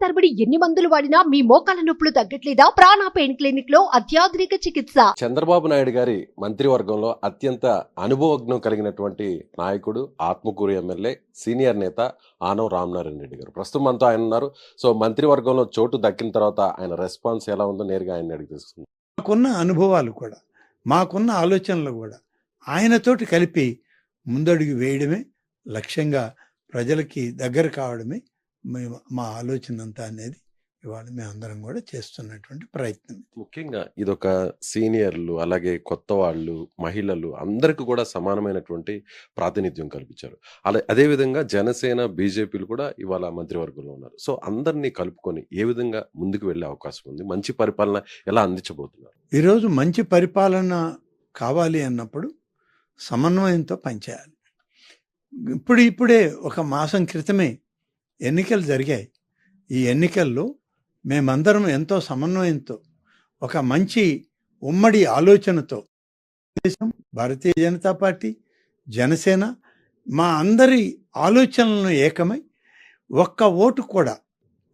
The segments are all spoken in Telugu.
తరబడి ఎన్ని మందులు వాడినా మీ మోకాల నొప్పులు తగ్గట్లేదా? ప్రాణ పెయిన్ క్లినిక్లో అత్యాధునిక చికిత్స. చంద్రబాబు నాయుడు గారి మంత్రివర్గంలో అత్యంత అనుభవజ్ఞం కలిగినటువంటి నాయకుడు ఆత్మకూరు ఎమ్మెల్యే సీనియర్ నేత ఆనవ రామనారాయణ రెడ్డి గారు. ప్రస్తుతం మనతో ఆయన ఉన్నారు. సో మంత్రివర్గంలో చోటు దక్కిన తర్వాత ఆయన రెస్పాన్స్ ఎలా ఉందో నేరుగా ఆయన అడిగి తెలుస్తుంది మాకున్న అనుభవాలు కూడా మాకున్న ఆలోచనలు కూడా ఆయనతోటి కలిపి ముందడుగు వేయడమే లక్ష్యంగా ప్రజలకి దగ్గర కావడమే మేము మా ఆలోచన అంతా అనేది ఇవాళ మేము అందరం కూడా చేస్తున్నటువంటి ప్రయత్నం ముఖ్యంగా ఇదొక సీనియర్లు అలాగే కొత్త వాళ్ళు మహిళలు అందరికి కూడా సమానమైనటువంటి ప్రాతినిధ్యం కల్పించారు. అలా అదేవిధంగా జనసేన బీజేపీలు కూడా ఇవాళ మంత్రివర్గంలో ఉన్నారు. సో అందరినీ కలుపుకొని ఏ విధంగా ముందుకు వెళ్ళే అవకాశం ఉంది? మంచి పరిపాలన ఎలా అందించబోతున్నారు? ఈరోజు మంచి పరిపాలన కావాలి అన్నప్పుడు సమన్వయంతో పనిచేయాలి. ఇప్పుడు ఇప్పుడే ఒక మాసం క్రితమే ఎన్నికలు జరిగాయి. ఈ ఎన్నికల్లో మేమందరం ఎంతో సమన్వయంతో ఒక మంచి ఉమ్మడి ఆలోచనతో దేశం భారతీయ జనతా పార్టీ జనసేన మా అందరి ఆలోచనలను ఏకమై ఒక్క ఓటు కూడా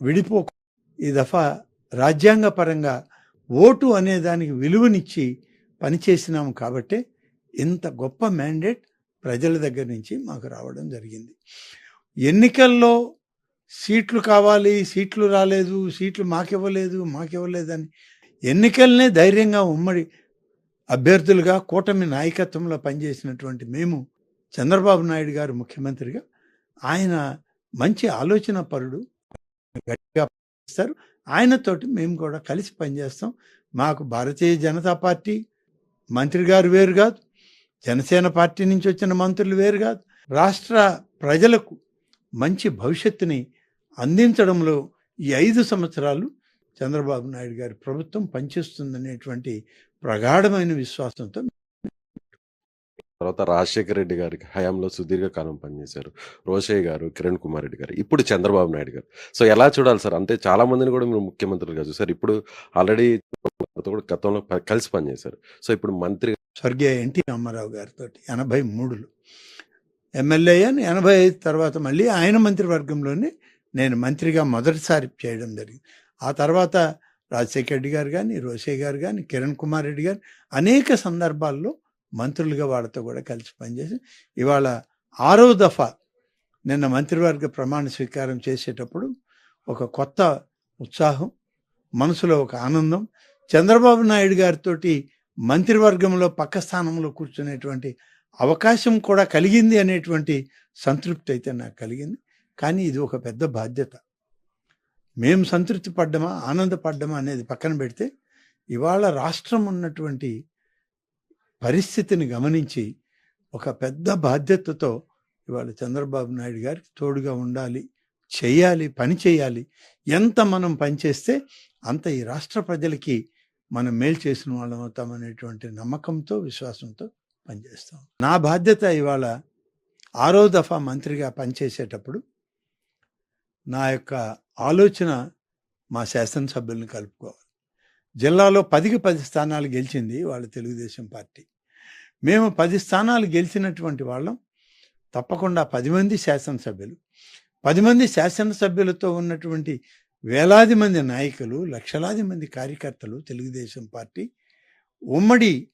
విడిపోక ఈ దఫా రాజ్యాంగపరంగా ఓటు అనే దానికి విలువనిచ్చి పనిచేసినాము కాబట్టే ఇంత గొప్ప మ్యాండేట్ ప్రజల దగ్గర నుంచి మాకు రావడం జరిగింది. ఎన్నికల్లో సీట్లు కావాలి సీట్లు రాలేదు సీట్లు మాకివ్వలేదు మాకివ్వలేదని ఎన్నికలనే ధైర్యంగా ఉమ్మడి అభ్యర్థులుగా కూటమి నాయకత్వంలో పనిచేసినటువంటి మేము చంద్రబాబు నాయుడు గారు ముఖ్యమంత్రిగా ఆయన మంచి ఆలోచన పరుడు గట్టిగా పనిచేస్తారు. ఆయనతోటి మేము కూడా కలిసి పనిచేస్తాం. మాకు భారతీయ జనతా పార్టీ మంత్రి గారు వేరు కాదు జనసేన పార్టీ నుంచి వచ్చిన మంత్రులు వేరు కాదు. రాష్ట్ర ప్రజలకు మంచి భవిష్యత్తుని అందించడంలో ఈ ఐదు సంవత్సరాలు చంద్రబాబు నాయుడు గారి ప్రభుత్వం పనిచేస్తుందనేటువంటి ప్రగాఢమైన విశ్వాసంతో తర్వాత రాజశేఖర రెడ్డి గారికి హయాంలో సుదీర్ఘ కాలం పనిచేశారు. రోషయ్య గారు కిరణ్ కుమార్ రెడ్డి గారు ఇప్పుడు చంద్రబాబు నాయుడు గారు. సో ఎలా చూడాలి సార్? అంటే చాలా మందిని కూడా మీరు ముఖ్యమంత్రులుగా చూసారు ఇప్పుడు ఆల్రెడీ కూడా గతంలో కలిసి పనిచేశారు. సో ఇప్పుడు మంత్రి స్వర్గీయ ఎన్టీ రామారావు గారితో ఎనభై మూడులో. ఎమ్మెల్యే అయ్యాను ఎనభై ఐదు తర్వాత మళ్ళీ ఆయన మంత్రివర్గంలోనే నేను మంత్రిగా మొదటిసారి చేయడం జరిగింది. ఆ తర్వాత రాజశేఖర రెడ్డి గారు కానీ రోషయ్య గారు కానీ కిరణ్ కుమార్ రెడ్డి గారు అనేక సందర్భాల్లో మంత్రులుగా వాళ్ళతో కూడా కలిసి పనిచేసి ఇవాళ ఆరో దఫా నిన్న మంత్రివర్గ ప్రమాణ స్వీకారం చేసేటప్పుడు ఒక కొత్త ఉత్సాహం మనసులో ఒక ఆనందం చంద్రబాబు నాయుడు గారితో మంత్రివర్గంలో పక్క స్థానంలో కూర్చునేటువంటి అవకాశం కూడా కలిగింది అనేటువంటి సంతృప్తి అయితే నాకు కలిగింది. కానీ ఇది ఒక పెద్ద బాధ్యత. మేము సంతృప్తి పడ్డమా ఆనందపడ్డమా అనేది పక్కన పెడితే ఇవాళ రాష్ట్రం ఉన్నటువంటి పరిస్థితిని గమనించి ఒక పెద్ద బాధ్యతతో ఇవాళ చంద్రబాబు నాయుడు గారికి తోడుగా ఉండాలి చేయాలి పని చేయాలి. ఎంత మనం పనిచేస్తే అంత ఈ రాష్ట్ర ప్రజలకి మనం మేలు చేసిన వాళ్ళం అవుతామనేటువంటి నమ్మకంతో విశ్వాసంతో పనిచేస్తాం. నా బాధ్యత ఇవాళ ఆరో దఫా మంత్రిగా పనిచేసేటప్పుడు నా యొక్క ఆలోచన మా శాసనసభ్యులను కలుపుకోవాలి. జిల్లాలో పదికి పది స్థానాలు గెలిచింది వాళ్ళ తెలుగుదేశం పార్టీ. మేము పది స్థానాలు గెలిచినటువంటి వాళ్ళం. తప్పకుండా పది మంది శాసనసభ్యులు. పది మంది శాసనసభ్యులతో ఉన్నటువంటి వేలాది మంది నాయకులు లక్షలాది మంది కార్యకర్తలు తెలుగుదేశం పార్టీ. ఉమ్మడి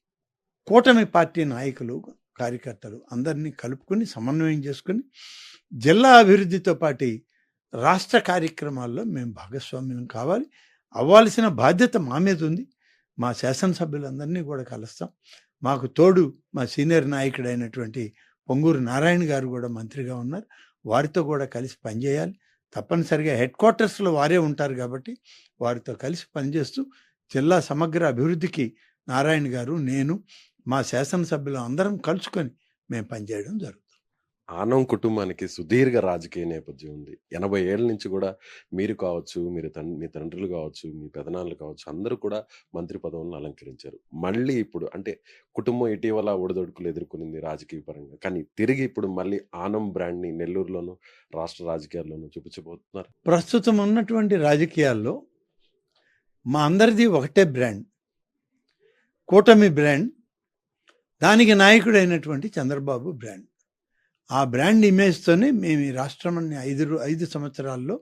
కూటమి పార్టీ నాయకులు కార్యకర్తలు అందరినీ కలుపుకొని సమన్వయం చేసుకొని జిల్లా అభివృద్ధితో పాటు రాష్ట్ర కార్యక్రమాల్లో మేము భాగస్వామ్యం కావాలి. అవ్వాల్సిన బాధ్యత మా మీద ఉంది. మా శాసనసభ్యులందరినీ కూడా కలుస్తాం. మాకు తోడు మా సీనియర్ నాయకుడైనటువంటి పొంగూరు నారాయణ గారు కూడా మంత్రిగా ఉన్నారు. వారితో కూడా కలిసి పనిచేయాలి. తప్పనిసరిగా హెడ్ క్వార్టర్స్లో వారే ఉంటారు కాబట్టి వారితో కలిసి పనిచేస్తూ జిల్లా సమగ్ర అభివృద్ధికి నారాయణ గారు నేను మా శాసనసభ్యులు అందరం కలుసుకొని మేము పనిచేయడం జరుగుతుంది. ఆనం కుటుంబానికి సుదీర్ఘ రాజకీయ నేపథ్యం ఉంది. ఎనభై ఏళ్ళ నుంచి కూడా మీరు కావచ్చు మీరు తన్ మీ తండ్రులు కావచ్చు మీ పెదనాన్నలు కావచ్చు అందరూ కూడా మంత్రి పదవులను అలంకరించారు. మళ్ళీ ఇప్పుడు అంటే కుటుంబం ఇటీవల ఒడిదొడుకులు ఎదుర్కొనింది రాజకీయ పరంగా. కానీ తిరిగి ఇప్పుడు మళ్ళీ ఆనం బ్రాండ్ని నెల్లూరులోను రాష్ట్ర రాజకీయాల్లోనూ చూపించబోతున్నారు. ప్రస్తుతం ఉన్నటువంటి రాజకీయాల్లో మా అందరిది ఒకటే బ్రాండ్. కూటమి బ్రాండ్. దానికి నాయకుడైనటువంటి చంద్రబాబు బ్రాండ్. ఆ బ్రాండ్ ఇమేజ్తోనే మేము ఈ రాష్ట్రాన్ని ఐదు ఐదు సంవత్సరాల్లో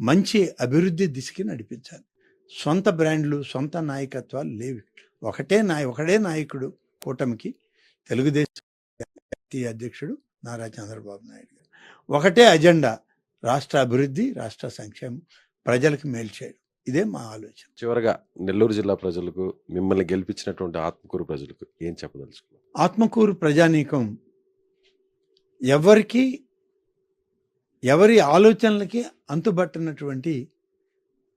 మంచి అభివృద్ధి దిశకి నడిపించాలి. సొంత బ్రాండ్లు సొంత నాయకత్వాలు లేవు. ఒకటే నాయ ఒకడే నాయకుడు కూటమికి తెలుగుదేశం జాతీయ అధ్యక్షుడు నారా చంద్రబాబు నాయుడు గారు. ఒకటే అజెండా రాష్ట్ర అభివృద్ధి రాష్ట్ర సంక్షేమం ప్రజలకు మేలు చేయడం. ఇదే మా ఆలోచన. చివరగా నెల్లూరు జిల్లా ప్రజలకు మిమ్మల్ని గెలిపించినటువంటి ఆత్మకూరు ప్రజలకు ఏం చెప్పదలుచుకున్నారు? ఆత్మకూరు ప్రజానీకం ఎవరికి ఎవరి ఆలోచనలకి అంతుబట్టనటువంటి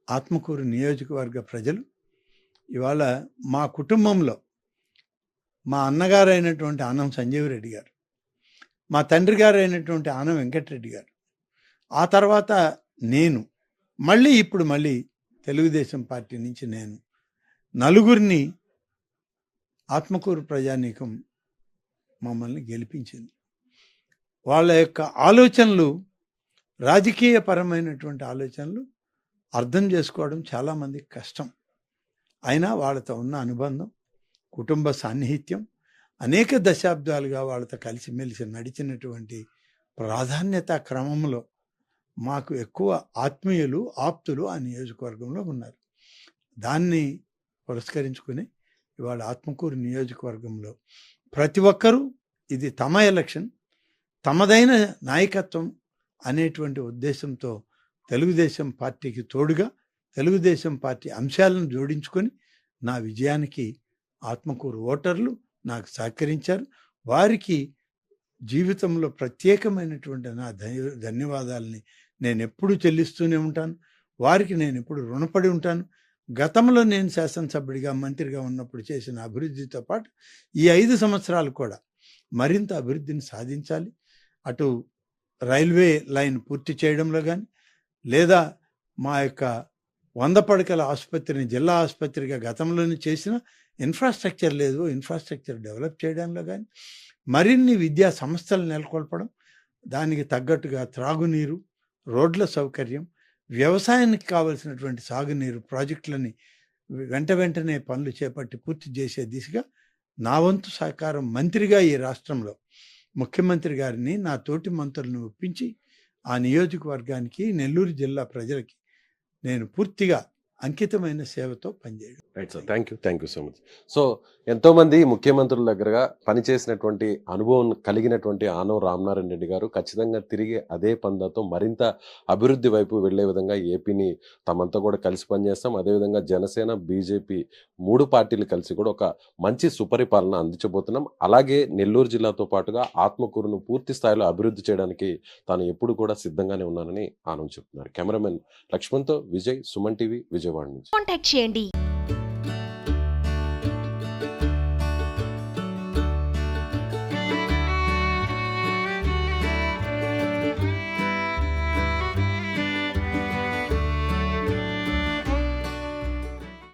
ఆత్మకూరు నియోజకవర్గ ప్రజలు ఇవాళ మా కుటుంబంలో మా అన్నగారు అయినటువంటి ఆనం సంజీవ్ రెడ్డి గారు మా తండ్రి గారు అయినటువంటి ఆనం వెంకటరెడ్డి గారు ఆ తర్వాత నేను మళ్ళీ ఇప్పుడు మళ్ళీ తెలుగుదేశం పార్టీ నుంచి నేను నలుగురిని ఆత్మకూరు ప్రజానీకం మమ్మల్ని గెలిపించింది. వాళ్ళ యొక్క ఆలోచనలు రాజకీయపరమైనటువంటి ఆలోచనలు అర్థం చేసుకోవడం చాలామందికి కష్టం. అయినా వాళ్ళతో ఉన్న అనుబంధం కుటుంబ సాన్నిహిత్యం అనేక దశాబ్దాలుగా వాళ్ళతో కలిసిమెలిసి నడిచినటువంటి ప్రాధాన్యత క్రమంలో మాకు ఎక్కువ ఆత్మీయులు ఆప్తులు ఆ నియోజకవర్గంలో ఉన్నారు. దాన్ని పురస్కరించుకుని ఇవాళ ఆత్మకూరు నియోజకవర్గంలో ప్రతి ఒక్కరూ ఇది తమ ఎలక్షన్ తమదైన నాయకత్వం అనేటువంటి ఉద్దేశంతో తెలుగుదేశం పార్టీకి తోడుగా తెలుగుదేశం పార్టీ అంశాలను జోడించుకొని నా విజయానికి ఆత్మకూరు ఓటర్లు నాకు సహకరించారు. వారికి జీవితంలో ప్రత్యేకమైనటువంటి నా ధన్య ధన్యవాదాలని నేను ఎప్పుడు చెల్లిస్తూనే ఉంటాను. వారికి నేను ఎప్పుడు రుణపడి ఉంటాను. గతంలో నేను శాసనసభ్యుడిగా మంత్రిగా ఉన్నప్పుడు చేసిన అభివృద్ధితో పాటు ఈ ఐదు సంవత్సరాలు కూడా మరింత అభివృద్ధిని సాధించాలి. అటు రైల్వే లైన్ పూర్తి చేయడంలో కానీ లేదా మా యొక్క వంద పడకల ఆసుపత్రిని జిల్లా ఆసుపత్రిగా గతంలోనే చేసిన ఇన్ఫ్రాస్ట్రక్చర్ లేదు ఇన్ఫ్రాస్ట్రక్చర్ డెవలప్ చేయడంలో కానీ మరిన్ని విద్యా సంస్థలు నెలకొల్పడం దానికి తగ్గట్టుగా త్రాగునీరు రోడ్ల సౌకర్యం వ్యవసాయానికి కావలసినటువంటి సాగునీరు ప్రాజెక్టులని వెంట వెంటనే పనులు చేపట్టి పూర్తి చేసే దిశగా నా వంతు సహకారం మంత్రిగా ఈ రాష్ట్రంలో ముఖ్యమంత్రి గారిని నా తోటి మంత్రులను ఒప్పించి ఆ నియోజకవర్గానికి నెల్లూరు జిల్లా ప్రజలకి నేను పూర్తిగా అంకితమైన సేవతో పనిచేయడం. Right sir thank you thank you so much so ఎంతో మంది ముఖ్యమంత్రుల దగ్గరగా పనిచేసినటువంటి అనుభవం కలిగినటువంటి ఆనవ రామనారాయణ రెడ్డి గారు ఖచ్చితంగా తిరిగి అదే పందాతో మరింత అభివృద్ధి వైపు వెళ్ళే విధంగా ఏపీని తమంతా కూడా కలిసి పనిచేస్తాం. అదేవిధంగా జనసేన బీజేపీ మూడు పార్టీలు కలిసి కూడా ఒక మంచి సుపరిపాలన అందించబోతున్నాం. అలాగే నెల్లూరు జిల్లాతో పాటుగా ఆత్మకూరును పూర్తి స్థాయిలో అభివృద్ధి చేయడానికి తాను ఎప్పుడు కూడా సిద్ధంగానే ఉన్నానని ఆనంద్ చెప్తున్నారు. కెమెరామెన్ లక్ష్మణ్తో విజయ్ సుమన్ టీవీ విజయవాడ నుంచి. కాంటాక్ట్ చేయండి.